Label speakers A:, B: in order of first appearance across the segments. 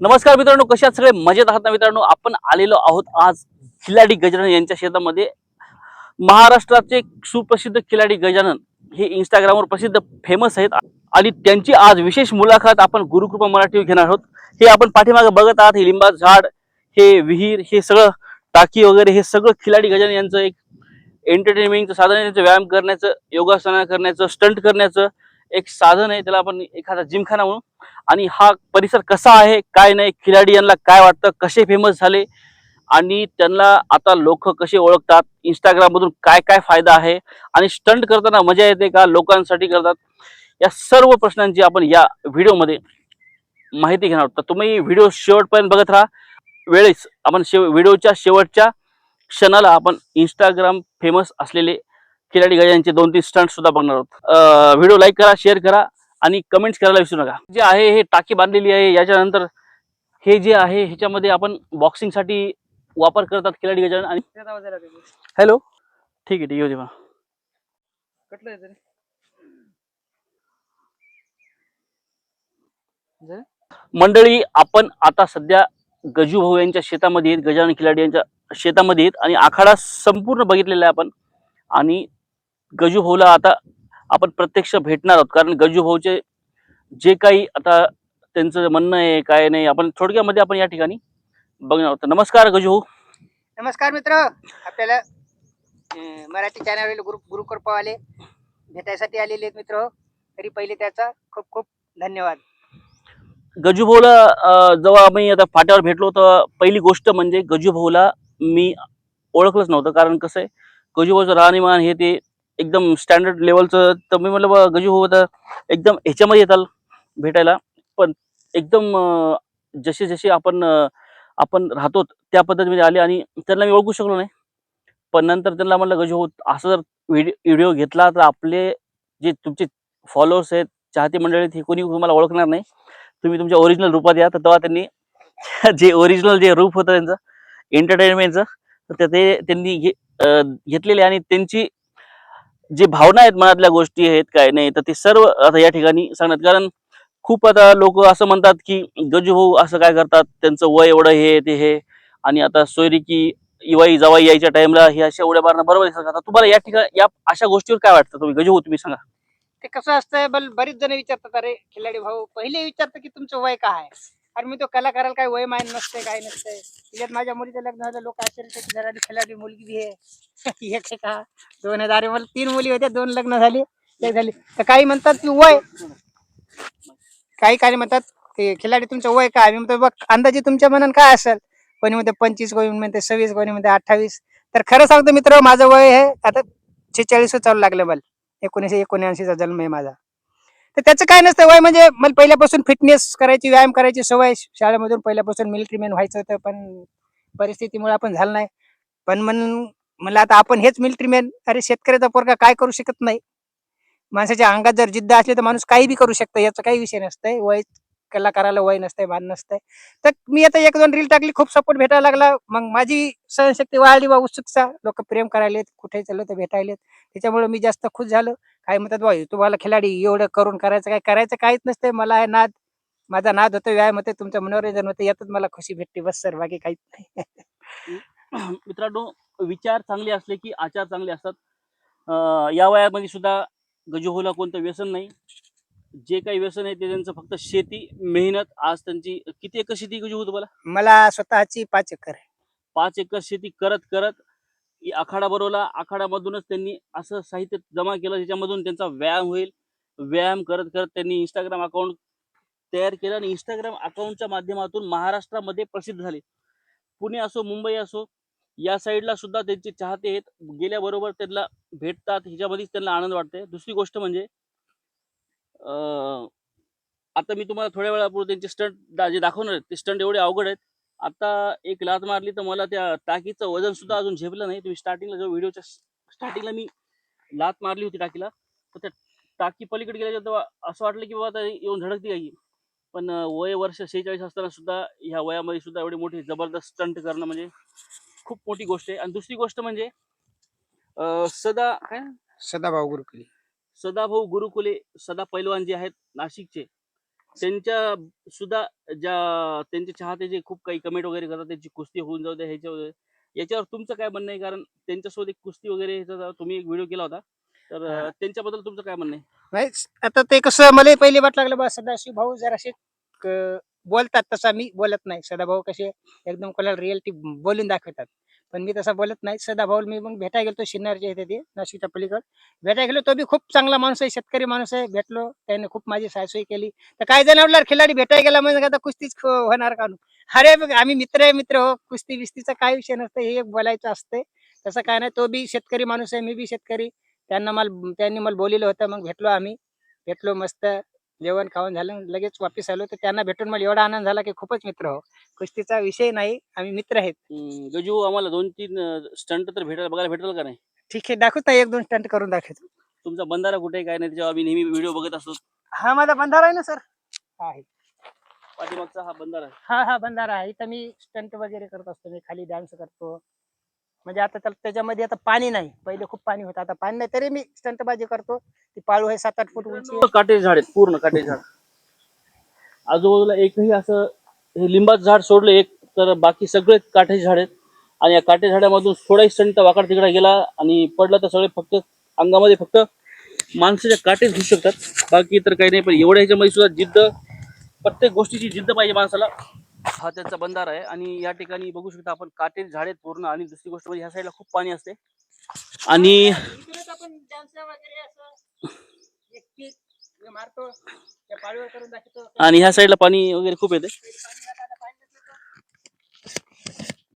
A: नमस्कार मित्रांनो कशा आहात सगळे? मजेत आहात ना मित्रांनो? आपण आलेलो आहोत आज खिलाडी गजानन यांच्या शेतामध्ये. महाराष्ट्राचे सुप्रसिद्ध खिलाडी गजानन हे इंस्टाग्रामवर प्रसिद्ध फेमस आहेत आणि त्यांची आज विशेष मुलाखत आपण गुरुकृपा मराठीवर घेणार आहोत. हे आपण पाठीमागे बघत आहात हे लिंबा झाड हे विहीर हे सगळं टाकी वगैरे हे सगळं खिलाडी गजानन यांचं एक एंटरटेनमेंटचं साधन त्यांचं व्यायाम करण्याचं योगासना करण्याचं स्टंट करण्याचं एक साधन आहे त्याला आपण एखादा जिमखाना म्हणू. आणि हा परिसर कसा आहे काय नाही खिलाडी यांना काय वाटतं कसे फेमस झाले आणि त्यांना आता लोक कसे ओळखतात इंस्टाग्राममधून काय काय फायदा आहे आणि स्टंट करताना मजा येते का लोकांसाठी करतात या सर्व प्रश्नांची आपण या व्हिडिओमध्ये माहिती घेणार आहोत. तर तुम्ही व्हिडिओ शेवटपर्यंत बघत राहा. वेळेस आपण शेव व्हिडिओच्या शेवटच्या क्षणाला आपण इंस्टाग्राम फेमस असलेले खिलाडी गजांचे दोन तीन स्टंट सुद्धा बघणार आहोत. व्हिडिओ लाईक करा शेअर करा आणि कमेंट्स करायला विसरू नका. जे आहे हे टाकी बांधलेली आहे याच्यानंतर हे जे आहे ह्याच्यामध्ये आपण बॉक्सिंगसाठी वापर करतात खिलाडी गजानन आणि हॅलो ठीक आहे ठीक येऊ दे. मंडळी आपण आता सध्या गजू भाऊ यांच्या शेतामध्ये गजानन खिलाडी यांच्या शेतामध्ये आणि आखाडा संपूर्ण बघितलेला आहे आपण. आणि गजू भाऊला आता आपण प्रत्यक्ष भेटणार आहोत. कारण गजू भाऊचे जे काही आता त्यांचं म्हणणं आहे काय नाही आपण थोडक्यामध्ये आपण या ठिकाणी बघणार आहोत. नमस्कार गजू भाऊ.
B: नमस्कार मित्र. आपल्याला अं, मराठी चॅनल गुरु गुरुकृपावाले भेटायसाठी आलेले आहेत मित्र. तरी पहिले त्याचा खूप खूप धन्यवाद.
A: गजू भाऊला अं, जेव्हा आम्ही आता फाट्यावर भेटलो तर पहिली गोष्ट म्हणजे गजू भाऊला मी ओळखलंच नव्हतं. कारण कसं आहे गजू भाऊचं राहणीमान हे ते एकदम स्टँडर्ड लेवलचं तर मी म्हटलं बा गजू भाऊ एकदम ह्याच्यामध्ये येताल भेटायला. पण एकदम जसे जसे आपण आपण राहतो त्या पद्धतीमध्ये आले आणि त्यांना मी ओळखू शकलो नाही. पण नंतर त्यांना म्हटलं गजू हो असं जर व्हिडिओ व्हिडिओ घेतला तर आपले जे तुमचे फॉलोअर्स आहेत चाहते मंडळी हे कोणी तुम्हाला ओळखणार नाही. तुम्ही तुमच्या ओरिजिनल रूपात या. तर तेव्हा त्यांनी जे ओरिजिनल जे रूप होतं त्यांचं एंटरटेनमेंटचं तर ते त्यांनी घे घेतलेले आणि त्यांची जे भावना आहेत मनातल्या गोष्टी आहेत काय नाही तर ते सर्व आता या ठिकाणी सांगण्यात कारण खूप आता लोक असं म्हणतात की गजू भाऊ असं काय करतात? त्यांचं वय एवढं हे ते हे. आणि आता सोयरी की इवाई जवाई यायच्या टाइमला हे अशा उड्या मारणं बरोबर आहे आता तुम्हाला या ठिकाणी या अशा गोष्टीवर काय वाटतं तुम्ही? गजू भाऊ तुम्ही सांगा.
B: ते कसं असतंय? बल जण विचारतात अरे खिलाडी भाऊ पहिले विचारतात की तुमचं वय काय अरे आणि मी तो कलाकाराला काही वय माहीत नसते काय नसते त्याच्यात माझ्या मुलीचं लग्न झालं लोक आश्चर्य की जरा खिलाडी मुलगी बी आहे. एक का? दोन हजार मला तीन मुली होत्या दोन लग्न झाली एक झाली. तर काही म्हणतात की वय काही काही म्हणतात ते खिलाडी तुमचं वय काय? मी म्हणतो बघ अंदाजे तुमच्या मनात काय असेल? कोणी म्हणते पंचवीस कोणी म्हणते सव्वीस कोणी म्हणते अठ्ठावीस. तर खरं सांगतो मित्र माझं वय आहे आता छेचाळीस चालू लागलं मला. एकोणीसशे एकोणऐंशीचा जन्म आहे माझा. तर त्याचं काय नसतं वय म्हणजे मला पहिल्यापासून फिटनेस करायची व्यायाम करायची सवय. शाळेमधून पहिल्यापासून मिलिटरीमॅन व्हायचं होतं पण परिस्थितीमुळे आपण झालं नाही. पण म्हणून म्हणलं आता आपण हेच मिलिटरीमॅन अरे शेतकऱ्याचा पोरगा काय करू शकत नाही? माणसाच्या अंगात जर जिद्द असली तर माणूस काही बी करू शकतो याचा काही विषय नसतंय. वय कलाकाराला वय नसतंय भान नसतंय. तर मी आता एक दोन रील टाकली खूप सपोर्ट भेटायला लागला. मग माझी सहनशक्ती वाढली बा उत्सुकता. लोक प्रेम करायलेत कुठे चाललो तर भेटायलेत. त्याच्यामुळे मी जास्त खुश झालो. काय म्हणतात बा तुम्हाला खिलाडी एवढं करून करायचं काय करायचं काहीच नसतंय. मला आहे नाद माझा नाद होतो व्यायाम होते तुमचं मनोरंजन होतं यातच मला खुशी भेटते बस सर बाकी काहीच नाही.
A: मित्रांनो विचार चांगले असले की आचार चांगले असतात. या वयामध्ये सुद्धा गजूभाऊला कोणतं व्यसन नाही. जे काही व्यसन आहे ते त्यांचं फक्त शेती मेहनत आज त्यांची किती एकर शेती गजू तुम्हाला?
B: मला स्वतःची पाच एकर आहे.
A: पाच एकर शेती करत करत आखाडा भरवला आखाड्यामधूनच त्यांनी असं साहित्य जमा केलं ज्याच्यामधून त्यांचा व्यायाम होईल. व्यायाम करत करत त्यांनी इंस्टाग्राम अकाउंट तयार केलं आणि इंस्टाग्राम अकाउंटच्या माध्यमातून महाराष्ट्रामध्ये प्रसिद्ध झाले. पुणे असो मुंबई असो या साईडला सुद्धा त्यांचे चाहते आहेत. गेल्याबरोबर त्यांना भेटतात ह्याच्यामध्येच त्यांना आनंद वाटते दुसरी गोष्ट म्हणजे आता मी तुम्हाला थोड्या वेळापूर्वी त्यांचे स्टंट जे दाखवणार आहेत ते स्टंट एवढे अवघड आहेत. आता एक लात मारली तर मला त्या टाकीचं वजन सुद्धा अजून झेपलं नाही. तुम्ही स्टार्टिंगला जो व्हिडिओच्या स्टार्टिंगला मी लात मारली होती टाकीला तर त्या टाकी पलीकडे गेल्याच्या तेव्हा असं वाटलं की बाबा आता येऊन झडकती काही. पण वय वर्ष सेहेचाळीस असताना सुद्धा ह्या वयामध्ये सुद्धा एवढी मोठी जबरदस्त स्टंट करणं म्हणजे खूप मोठी गोष्ट आहे. आणि दुसरी गोष्ट म्हणजे सदा काय?
B: सदाभाऊ गुरुकली
A: सदाभाऊ गुरुकुले सदा पैलवान जे आहेत नाशिकचे त्यांच्या सुद्धा ज्या त्यांचे चाहते जे खूप काही कमेंट वगैरे करतात त्यांची कुस्ती होऊन जाऊ द्या ह्याच्या वगैरे याच्यावर तुमचं काय म्हणणं आहे? कारण त्यांच्यासोबत एक कुस्ती वगैरे तुम्ही एक व्हिडिओ केला होता. तर. त्यांच्याबद्दल तुमचं काय म्हणणं आहे?
B: नाही आता ते कसं मला पहिले वाट लागलं बा सदाशिव भाऊ जराशे बोलतात तसा मी बोलत नाही. सदाभाऊ कसे एकदम कोणाला रिअलिटी बोलून दाखवतात. पण मी तसा बोलत नाही. सदाभाऊ मी मग भेटायला गेलो शिन्नरच्या इथे ते नाशिकच्या पलीकड. भेटायला गेलो तो बी खूप चांगला माणूस आहे शेतकरी माणूस आहे. भेटलो त्याने खूप माझी सायसोय केली. तर काय जण आपल्याला खिलाडी भेटायला गेला म्हणजे आता कुस्तीच होणार का? अरे बघ, आम्ही मित्र आहे मित्र हो. कुस्ती बिस्तीचा काय विषय नसतं हे एक बोलायचं असते तसं काय नाही तो बी शेतकरी माणूस आहे मी बी शेतकरी. त्यांना मला त्यांनी मला बोलिलं होतं मग भेटलो आम्ही. भेटलो मस्त. जेवण खाऊन झालं लगेच वापस आलो तर त्यांना भेटून मला एवढा आनंद झाला की खूपच मित्र हो. कुस्तीचा विषय नाही आम्ही मित्र आहेत.
A: हम्म, गजू आम्हाला दोन तीन स्टंट तर भेटायला बघायला भेटेल का नाही?
B: ठीक आहे दाखवता एक दोन स्टंट करून दाखवतो.
A: तुमचा बंधारा कुठे आहे काय नाही त्याच्यावर आम्ही नेहमी व्हिडिओ बघत असतो.
B: हा माझा बंधारा आहे ना सर? आहे.
A: पाठीमागचा हा बंधारा आहे.
B: हा हा बंधारा आहे. इथं मी स्टंट वगैरे करत असतो मी खाली डान्स करतो. म्हणजे आता त्याला त्याच्यामध्ये आता पाणी नाही. पहिले खूप पाणी होतं. आता पाणी नाही तरी मी स्टंट बाजी करतो. ती पाळू आहे सात आठ फूट उंची. आहे.
A: काटे झाड आहेत पूर्ण काटे झाड. आजूबाजूला एकही असं हे लिंबाचं झाड सोडलं एक तर बाकी सगळे काठे झाड आहेत. आणि या काटे झाडामधून थोडाही संत वाकड तिकडे गेला आणि पडला तर सगळे फक्त अंगामध्ये फक्त माणसाच्या काटेच घुसू शकतात. बाकी तर काही नाही पण एवढ्या ह्याच्यामध्ये सुद्धा जिद्द प्रत्येक गोष्टीची जिद्द पाहिजे माणसाला. हा त्यांचा बंधार आहे आणि या ठिकाणी बघू शकता आपण काटेरी झाडे पूर्ण आणि दुसरी गोष्ट म्हणजे ह्या साईडला खूप पाणी असते. आणि आणि ह्या साईडला पाणी वगैरे खूप येते.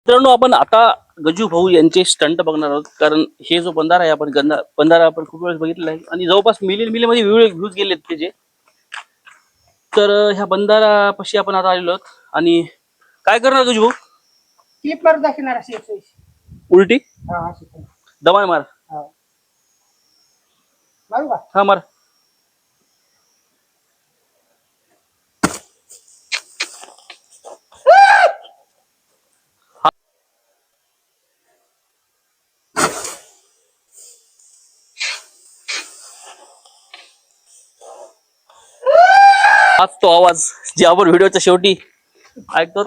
A: मित्रांनो आपण आता गजू भाऊ यांचे स्टंट बघणार आहोत. कारण हे जो बंधारा आहे आपण गंधा बंधारा आपण खूप वेळेस बघितलेला आहे. आणि जवळपास मिलियन मिलियनमध्ये व्ह्यू व्ह्यूज गेलेत त्याचे. तर ह्या बंधारापाशी आपण आता आलेलो आहोत. आणि काय करणार गजू भाऊ?
B: क्लिप मारून दाखवणार अशी
A: उलटी?
B: हा अशी.
A: दमाय मार.
B: हा. मारू का?
A: हा मार. हाच तो आवाज. जे आपण व्हिडिओच्या शेवटी ऐकतो.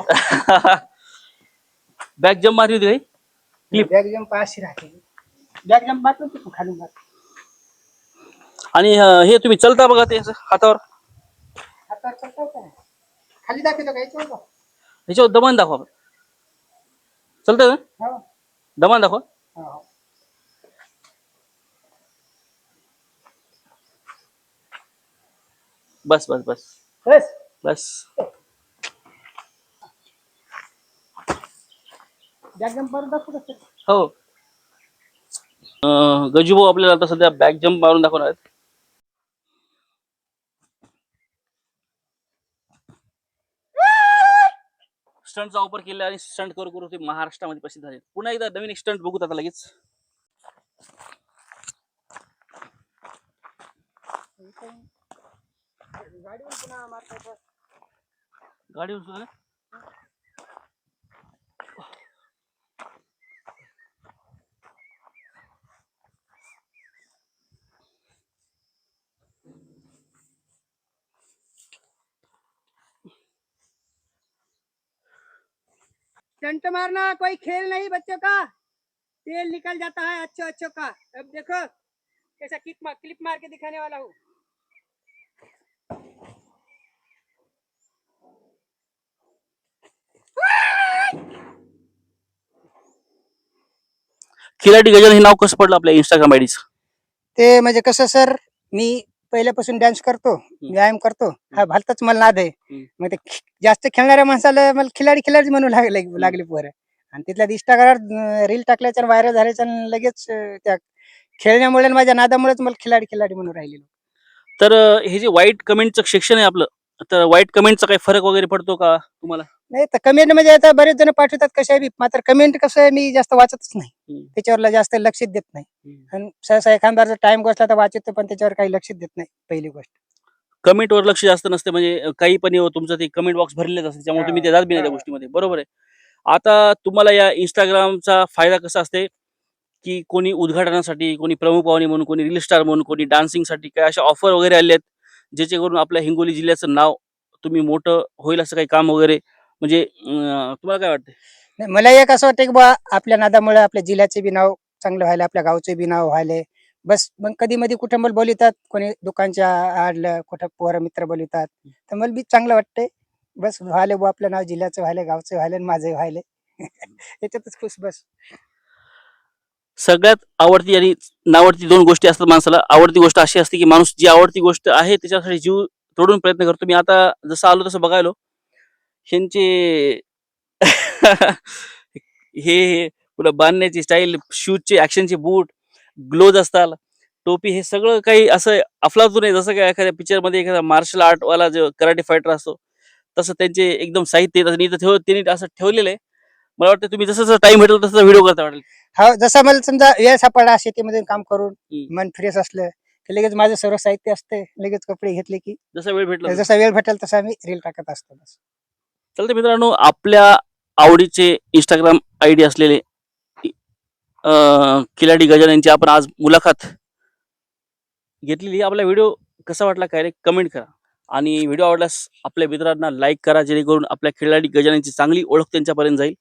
A: बॅक जम्प मारली होती काही?
B: बॅग जम्प अशी राहते. बॅग जम्प मारतो की तू खाली मार
A: आणि अं, हे तुम्ही चलता बघा ते असं हातावर.
B: करतो खाली दाखवतो?
A: ह्याच्यावर दमान दाखवा. चलतं
B: हो.
A: दमान दाखवा.
B: हो, हो.
A: बस बस बस.
B: बस.
A: बस.
B: बॅग जम्प मारून दाखवतो का?
A: हो. अं, गजूभाऊ आपल्याला आता सध्या बॅक जम्प मारून दाखवणार आहेत. स्टंटचा वापर केला आणि स्टंट करू करू ते महाराष्ट्रामध्ये प्रसिद्ध झाले. पुन्हा एकदा नवीन एक स्टंट बघूत आता लगेच.
B: गाडीवर पुन्हा मारता येतं.
A: गाडी
B: स्टंट मारना कोई खेल नहीं बच्चों का। तेल निकल जाता है अच्छो अच्छो का। अब देखो कैसा किक मार क्लिप मार के दिखाने वाला हूँ।
A: खिलाडी गजन हे नाव कसं पडलं आपल्या इंस्टाग्राम आयडीचं
B: ते म्हणजे कसं सर? मी पहिल्यापासून डान्स करतो व्यायाम करतो हा भलताच मला नाद आहे. मग ते जास्त खेळणाऱ्या माणसाला मला खिलाडी खिलाडी म्हणू लागले लागले पोरं. आणि तिथल्या इंस्टाग्राम रील टाकल्याच्या व्हायरल झाल्याच्या लगेच त्या खेळण्यामुळे माझ्या नादामुळेच मला खिलाडी खिलाडी म्हणून राहिलेलो.
A: तर हे जे वाईट कमेंटचं सेक्शन आहे आपलं तर वाईट कमेंटचा काही फरक वगैरे पडतो का तुम्हाला?
B: नाही तर कमेंट म्हणजे आता बरेच जण पाठवतात कशा बी मात्र कमेंट कसं आहे मी जास्त वाचतच नाही. त्याच्यावर जास्त लक्ष देत नाही. आणि सहसा एखादा जर टाइम बसला तर वाचतो पण त्याच्यावर काही लक्ष देत नाही पहिली गोष्ट.
A: कमेंट वर लक्ष जास्त नसते म्हणजे काही पण येऊ तुमचं ते कमेंट बॉक्स भरलेच असते त्यामुळे तुम्ही ते जात बी नाही त्या
B: हा.
A: गोष्टीमध्ये. बरोबर आहे. आता तुम्हाला या इंस्टाग्रामचा फायदा कसा असते? की कोणी उद्घाटनासाठी कोणी प्रमुख पाहुणे म्हणून कोणी रील स्टार म्हणून कोणी डान्सिंगसाठी काय अशा ऑफर वगैरे आले आहेत ज्याच्याकरून आपल्या हिंगोली जिल्ह्याचं नाव तुम्ही मोठं होईल असं काही काम वगैरे म्हणजे तुम्हाला काय वाटतं
B: नाही, मला एक असं वाटतं की बा आपल्या नादामुळे आपल्या जिल्ह्याचे बी नाव चांगलं व्हायला आपल्या गावचे बी नाव व्हायले. बस मग कधी मध्ये कुठं मला बोलवतात कोणी दुकानच्या आडलं कुठं पोरं मित्र बोलवतात तर मला बी चांगलं वाटतंय. बस व्हायले बुवा आपलं नाव जिल्ह्याचं व्हायले गावचं व्हायले आणि माझं व्हायले. याच्यातच खुश बस.
A: सगळ्यात आवडती आणि नावडती दोन गोष्टी असतात माणसाला. आवडती गोष्ट अशी असते की माणूस जी आवडती गोष्ट आहे त्याच्यासाठी जीव तोडून प्रयत्न करतो. मी आता जसं आलो तसं बघायलो. ह्यांचे हे पुन्हा बांधण्याची स्टाईल शूजचे ऍक्शनचे बूट ग्लोज असतात टोपी हे सगळं काही असं अफलातून आहे. जसं काय एखाद्या picture मध्ये एखादा मार्शल आर्ट वाला जो कराटे फायटर असतो तसं त्यांचे एकदम साहित्य ठेव त्यांनी असं ठेवलेलं आहे. मला वाटतं तुम्ही जसं जसं टाइम भेटेल तसं व्हिडिओ करता वाटेल.
B: हा जसं मला समजा वेळ सापडला शेतीमध्ये काम करून. मन फ्रेश असलं की लगेच माझं सर्व साहित्य असते लगेच कपडे घेतले की
A: जसा वेळ भेटला.
B: जसा वेळ भेटेल तसा मी रील टाकत असतो बस
A: मित्रांनो आपल्या आवडीचे इंस्टाग्राम आय डी असलेले खिलाडी गजान यांची आपण आज मुलाखत घेतलेली. आपला व्हिडिओ कसा वाटला काय रे कमेंट करा. आणि व्हिडिओ आवडल्यास आपल्या मित्रांना लाईक करा जेणेकरून आपल्या खिलाडी गजानची चांगली ओळख त्यांच्यापर्यंत जाईल.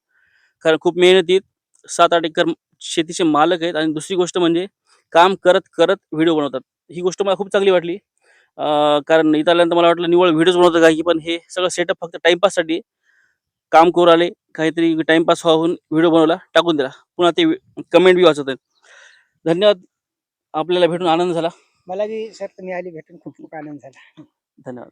A: कारण खूप मेहनतीत सात आठ एकर शेतीचे मालक आहेत. आणि दुसरी गोष्ट म्हणजे काम करत करत व्हिडिओ बनवतात. ही गोष्ट मला खूप चांगली वाटली. कारण इथं आल्यानंतर मला वाटलं निवळ व्हिडिओज बनवतात काही पण हे सगळं सेटअप फक्त टाइमपाससाठी काम करू आले काहीतरी टाइमपास व्हावून व्हिडिओ बनवला. टाकून दिला. पुन्हा ते कमेंट बी वाचत आहेत. धन्यवाद. आपल्याला भेटून आनंद झाला.
B: मला बी सर तुम्ही आली भेटून. खूप खूप आनंद झाला.
A: धन्यवाद.